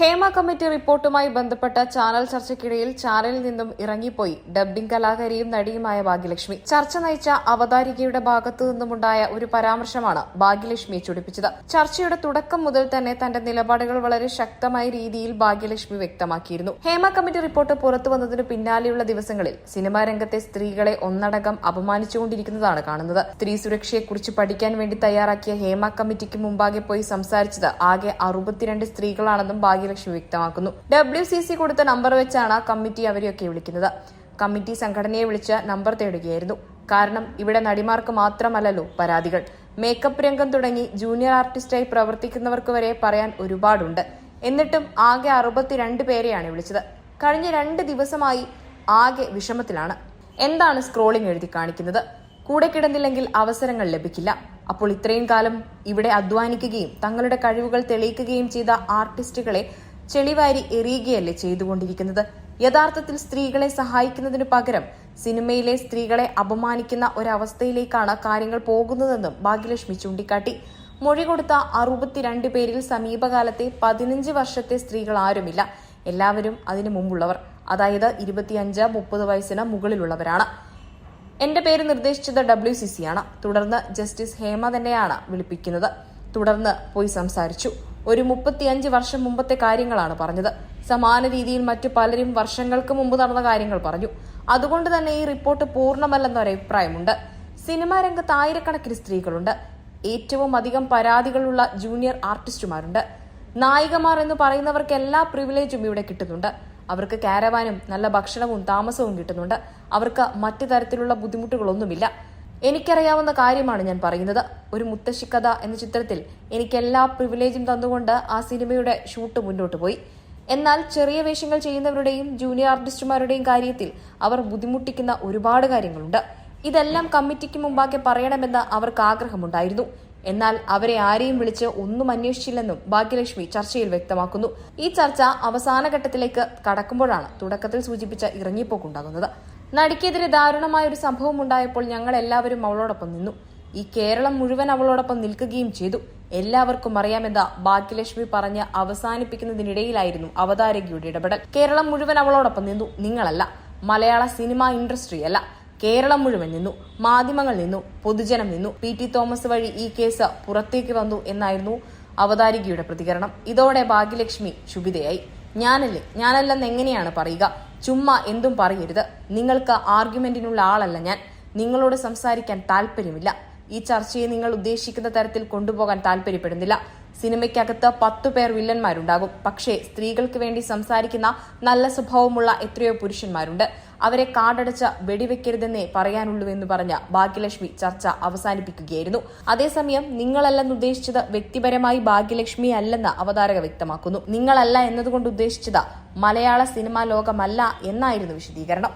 Hema committee റിപ്പോർട്ടുമായി ബന്ധപ്പെട്ട channel ചർച്ചയ്ക്കിടയിൽ ചാനലിൽ നിന്നും ഇറങ്ങിപ്പോയി. ഡബ്ബിംഗ് കലാകാരിയും നടിയുമായ ഭാഗ്യലക്ഷ്മി. ചർച്ച നയിച്ച അവതാരികയുടെ ഭാഗത്തു നിന്നുമുണ്ടായ ഒരു പരാമർശമാണ് ഭാഗ്യലക്ഷ്മിയെ ചൊടിപ്പിച്ചത്. ചർച്ചയുടെ തുടക്കം മുതൽ തന്നെ തന്റെ നിലപാടുകൾ വളരെ ശക്തമായ രീതിയിൽ ഭാഗ്യലക്ഷ്മി വ്യക്തമാക്കിയിരുന്നു. ഹേമ കമ്മിറ്റി റിപ്പോർട്ട് പുറത്തു വന്നതിന് പിന്നാലെയുള്ള ദിവസങ്ങളിൽ സിനിമാ രംഗത്തെ സ്ത്രീകളെ ഒന്നടങ്കം അപമാനിച്ചുകൊണ്ടിരിക്കുന്നതാണ് കാണുന്നത്. സ്ത്രീ സുരക്ഷയെക്കുറിച്ച് പഠിക്കാൻ വേണ്ടി തയ്യാറാക്കിയ ഹേമ കമ്മിറ്റിക്ക് മുമ്പാകെ പോയി സംസാരിച്ചത് ആകെ അറുപത്തിരണ്ട് സ്ത്രീകളാണെന്നും ഭാഗ്യലക്ഷ്മി വ്യക്തമാക്കുന്നു. ഡബ്ല്യു സി സി കൊടുത്ത നമ്പർ വെച്ചാണ് കമ്മിറ്റി അവരെയൊക്കെ വിളിക്കുന്നത്. കമ്മിറ്റി സംഘടനയെ വിളിച്ച് നമ്പർ തേടുകയായിരുന്നു. കാരണം ഇവിടെ നടിമാർക്ക് മാത്രമല്ലല്ലോ പരാതികൾ. മേക്കപ്പ് രംഗം തുടങ്ങി ജൂനിയർ ആർട്ടിസ്റ്റായി പ്രവർത്തിക്കുന്നവർക്ക് വരെ പറയാൻ ഒരുപാടുണ്ട്. എന്നിട്ടും ആകെ അറുപത്തിരണ്ട് പേരെയാണ് വിളിച്ചത്. കഴിഞ്ഞ രണ്ട് ദിവസമായി ആകെ വിഷമത്തിലാണ്. എന്താണ് സ്ക്രോളിംഗ് എഴുതി കാണിക്കുന്നത്? കൂടെ കിടന്നില്ലെങ്കിൽ അവസരങ്ങൾ ലഭിക്കില്ല. അപ്പോൾ ഇത്രയും കാലം ഇവിടെ അധ്വാനിക്കുകയും തങ്ങളുടെ കഴിവുകൾ തെളിയിക്കുകയും ചെയ്ത ആർട്ടിസ്റ്റുകളെ ചെളിവാരി എറിയുകയല്ലേ ചെയ്തുകൊണ്ടിരിക്കുന്നത്? യഥാർത്ഥത്തിൽ സ്ത്രീകളെ സഹായിക്കുന്നതിനു പകരം സിനിമയിലെ സ്ത്രീകളെ അപമാനിക്കുന്ന ഒരവസ്ഥയിലേക്കാണ് കാര്യങ്ങൾ പോകുന്നതെന്നും ഭാഗ്യലക്ഷ്മി ചൂണ്ടിക്കാട്ടി. മൊഴി കൊടുത്ത അറുപത്തിരണ്ട് പേരിൽ സമീപകാലത്തെ പതിനഞ്ച് വർഷത്തെ സ്ത്രീകൾ ആരുമില്ല. എല്ലാവരും അതിനു മുമ്പുള്ളവർ. അതായത് ഇരുപത്തിയഞ്ച് മുപ്പത് വയസ്സിന് മുകളിലുള്ളവരാണ്. എന്റെ പേര് നിർദ്ദേശിച്ചത് ഡബ്ല്യു സി സി ആണ്. തുടർന്ന് ജസ്റ്റിസ് ഹേമ തന്നെയാണ് വിളിപ്പിക്കുന്നത്. തുടർന്ന് പോയി സംസാരിച്ചു. ഒരു മുപ്പത്തിയഞ്ച് വർഷം മുമ്പത്തെ കാര്യങ്ങളാണ് പറഞ്ഞത്. സമാന രീതിയിൽ മറ്റു പലരും വർഷങ്ങൾക്ക് മുമ്പ് നടന്ന കാര്യങ്ങൾ പറഞ്ഞു. അതുകൊണ്ട് തന്നെ ഈ റിപ്പോർട്ട് പൂർണമല്ലെന്നൊരു അഭിപ്രായമുണ്ട്. സിനിമാ രംഗത്ത് ആയിരക്കണക്കിന് സ്ത്രീകളുണ്ട്. ഏറ്റവും അധികം പരാതികളുള്ള ജൂനിയർ ആർട്ടിസ്റ്റുമാരുണ്ട്. നായികമാർ എന്ന് പറയുന്നവർക്ക് എല്ലാ പ്രിവിലേജും ഇവിടെ കിട്ടുന്നുണ്ട്. അവർക്ക് കാരവാനും നല്ല ഭക്ഷണവും താമസവും കിട്ടുന്നുണ്ട്. അവർക്ക് മറ്റു തരത്തിലുള്ള ബുദ്ധിമുട്ടുകളൊന്നുമില്ല. എനിക്കറിയാവുന്ന കാര്യമാണ് ഞാൻ പറയുന്നത്. ഒരു മുത്തശ്ശിക്കഥ എന്ന ചിത്രത്തിൽ എനിക്ക് എല്ലാ പ്രിവിലേജും തന്നുകൊണ്ട് ആ സിനിമയുടെ ഷൂട്ട് മുന്നോട്ട് പോയി. എന്നാൽ ചെറിയ വേഷങ്ങൾ ചെയ്യുന്നവരുടെയും ജൂനിയർ ആർട്ടിസ്റ്റുമാരുടെയും കാര്യത്തിൽ അവർ ബുദ്ധിമുട്ടിക്കുന്ന ഒരുപാട് കാര്യങ്ങളുണ്ട്. ഇതെല്ലാം കമ്മിറ്റിക്ക് മുമ്പാകെ പറയണമെന്ന് അവർക്ക് ആഗ്രഹമുണ്ടായിരുന്നു എന്നാൽ അവരെ ആരെയും വിളിച്ച് ഒന്നും അന്വേഷിച്ചില്ലെന്നും ഭാഗ്യലക്ഷ്മി ചർച്ചയിൽ വ്യക്തമാക്കുന്നു. ഈ ചർച്ച അവസാന ഘട്ടത്തിലേക്ക് കടക്കുമ്പോഴാണ് തുടക്കത്തിൽ സൂചിപ്പിച്ച ഇറങ്ങിപ്പോക്കുണ്ടാകുന്നത്. നടിക്കെതിരെ ദാരുണമായ ഒരു സംഭവം ഉണ്ടായപ്പോൾ ഞങ്ങൾ എല്ലാവരും അവളോടൊപ്പം നിന്നു. ഈ കേരളം മുഴുവൻ അവളോടൊപ്പം നിൽക്കുകയും ചെയ്തു. എല്ലാവർക്കും അറിയാമെന്ന ഭാഗ്യലക്ഷ്മി പറഞ്ഞ് അവസാനിപ്പിക്കുന്നതിനിടയിലായിരുന്നു അവതാരകിയുടെ ഇടപെടൽ. കേരളം മുഴുവൻ അവളോടൊപ്പം നിന്നു. നിങ്ങളല്ല. മലയാള സിനിമ ഇൻഡസ്ട്രി അല്ല കേരളം മുഴുവൻ നിന്നു മാധ്യമങ്ങൾ നിന്നു പൊതുജനം നിന്നു. പി ടി തോമസ് വഴി ഈ കേസ് പുറത്തേക്ക് വന്നു എന്നായിരുന്നു അവതാരികയുടെ പ്രതികരണം. ഇതോടെ ഭാഗ്യലക്ഷ്മി ശുഭിതയായി ഞാനല്ലേ ഞാനല്ലെന്ന് എങ്ങനെയാണ് പറയുക? ചുമ്മാ എന്തും പറയരുത്. നിങ്ങൾക്ക് ആർഗ്യുമെന്റിനുള്ള ആളല്ല ഞാൻ. നിങ്ങളോട് സംസാരിക്കാൻ താല്പര്യമില്ല. ഈ ചർച്ചയെ നിങ്ങൾ ഉദ്ദേശിക്കുന്ന തരത്തിൽ കൊണ്ടുപോകാൻ താല്പര്യപ്പെടുന്നില്ല. സിനിമയ്ക്കകത്ത് പത്തു പേർ വില്ലന്മാരുണ്ടാകും. പക്ഷേ സ്ത്രീകൾക്ക് വേണ്ടി സംസാരിക്കുന്ന നല്ല സ്വഭാവമുള്ള എത്രയോ പുരുഷന്മാരുണ്ട്. അവരെ കാടടച്ച് വെടിവെക്കരുതെന്നേ പറയാനുള്ളൂവെന്ന് പറഞ്ഞ ഭാഗ്യലക്ഷ്മി ചർച്ച അവസാനിപ്പിക്കുകയായിരുന്നു. അതേസമയം നിങ്ങളല്ലെന്ന് ഉദ്ദേശിച്ചത് വ്യക്തിപരമായി ഭാഗ്യലക്ഷ്മി അല്ലെന്ന് അവതാരക വ്യക്തമാക്കുന്നു. നിങ്ങളല്ല എന്നതുകൊണ്ട് ഉദ്ദേശിച്ചത് മലയാള സിനിമാ ലോകമല്ല എന്നായിരുന്നു വിശദീകരണം.